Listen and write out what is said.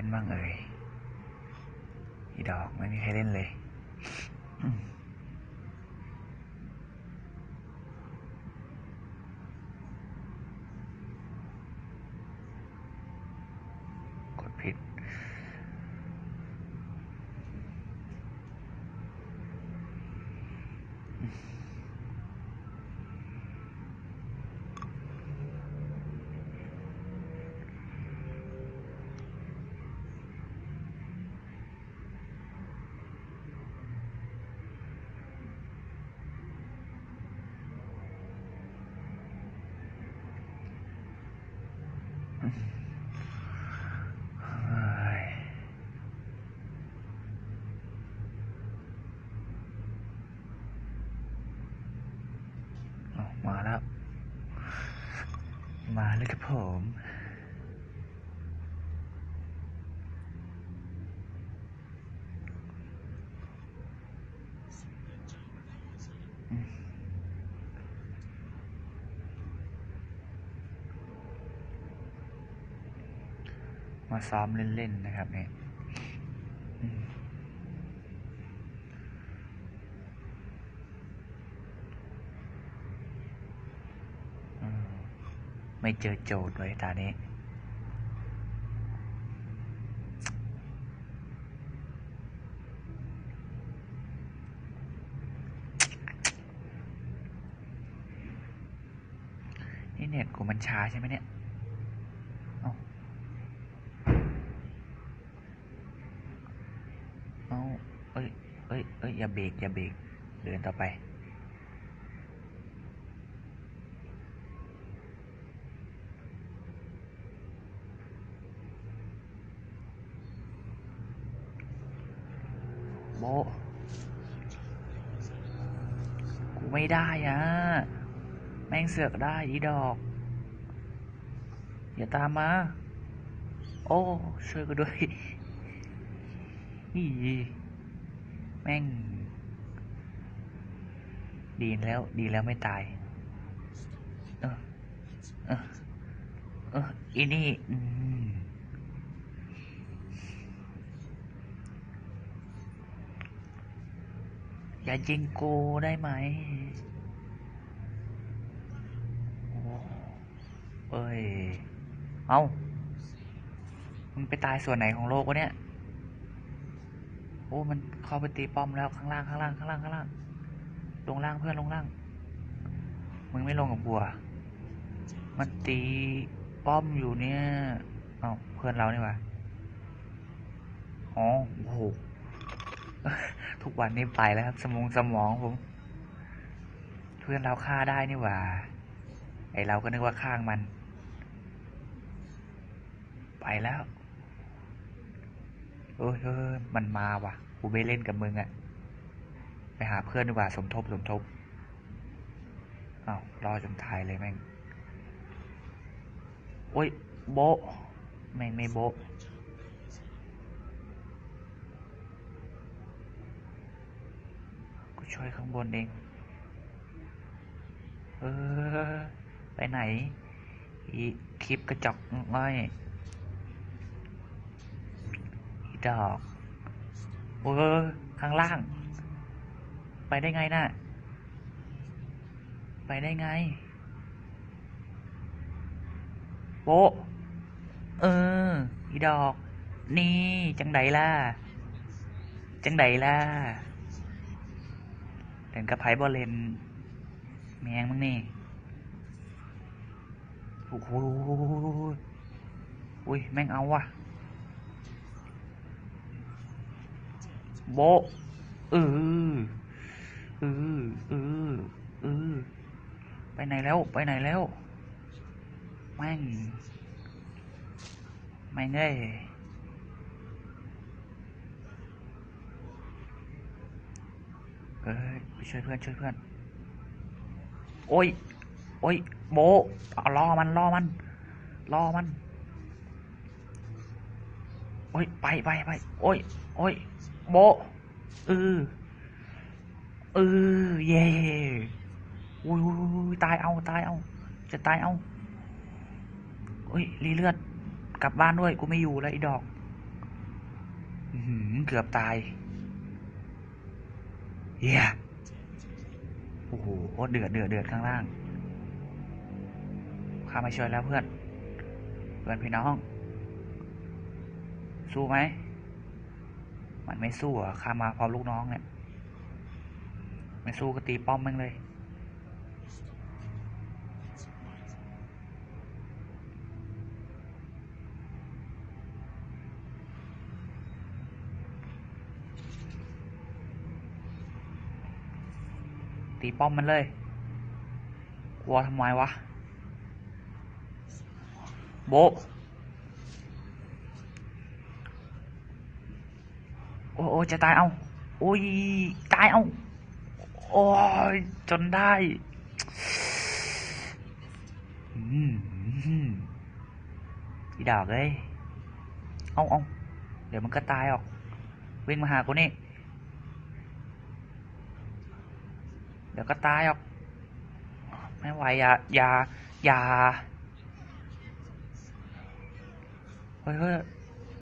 ล่นบ้างเอ่ยอีดอกไม่มีใครเล่นเลยอืมกดผิด เฮ้ยเอามาแล้ว มาแล้วครับผม มาซ้อมเล่น ๆ นะครับเนี่ยอืมอืม ไม่เจอโจทย์ไว้ตานี้ นี่เน็ตกูมันช้าใช่ไหมเนี่ยเอ้าเอาเอ้ยเอ้ยเอ้ยอย่าเบรกอย่าเบรกเดินต่อไป โบกูไม่ได้อะแม่งเสือกได้อีดอก อย่าตามมา โอ้ช่วยกูด้วยอีแม่ง ดีแล้วดีแล้วไม่ตาย เออเออเอออีนี่ อย่ายิงกูได้ไหมอเอ้ย เอามันไปตายส่วนไหนของโลกวะเนี่ย โอ้ มันเข้าไปตีป้อมแล้วข้างล่างข้างล่างข้างล่างข้างล่าง ลงล่างเพื่อนลงล่าง มึงไม่ลงกับบัว มันตีป้อมอยู่เนี่ย เอ้าเพื่อนเรานี่ว่าอ๋อโอ้โห ทุกวันนี้ไปแล้วครับ สมองสมองผม เพื่อนเราฆ่าได้นี่หว่า ไอเราก็นึกว่าข้างมัน ไปแล้วเอ้ยเอ้ยมันมาว่ะ กูไม่เล่นกับมึงอะไปหาเพื่อนดีกว่า สมทบ สมทบอ้าวรอจนตายเลยแม่ง โอ้ย โบะแม่งไม่โบะกู ช่วยข้างบนเอง เออ ไปไหน อีคลิปกระจอกง่อยอีดอก เออ ข้างล่าง ไปได้ไงน่ะ ไปได้ไง โปะเออ อีดอก นี่ จังไดล่ะ จังไดล่ะ เล่นกับไพ่บอลเลนแมงมึงนี่โอ้โหอุ้ยแม่งเอาว่ะโบเออเออเออเออไปไหนแล้วไปไหนแล้วแม่งแม่งเอ้ย เอ้ยไปช่วยเพื่อนช่วยเพื่อน โอ้ย โอ้ย โบเอาล่อมันล่อมันล่อมัน โอ้ย ไปไปไปโอ้ย โอ้ย โบเออเออเย่อุ้ยตายเอาตายเอา จะตายเอาโอ้ยรีเลือดกลับบ้านด้วย กูไม่อยู่แล้วไอ้ดอกหือเกือบตาย เฮียโอ้โหเดือดเดือดเดือดข้างล่างข้ามาช่วยแล้วเพื่อน เพื่อนพี่น้อง สู้ไหม มันไม่สู้อะข้ามาพร้อมลูกน้องเนี่ย ไม่สู้ก็ตีป้อมมึงเลย ตีป้อมมันเลย กลัวทำไมวะ โบโอ้โอ้จะตายเอาโอ้ย ตายเอาโอ้ย จนได้อืมอืมอีดอกเลยเอาเอาเดี๋ยวมันก็ตายออก วิ่งมาหากูนี่ ดี๋ยวก็ตายออก ไม่ไหวอย่าอย่าอย่าเฮ้ยเฮ้ย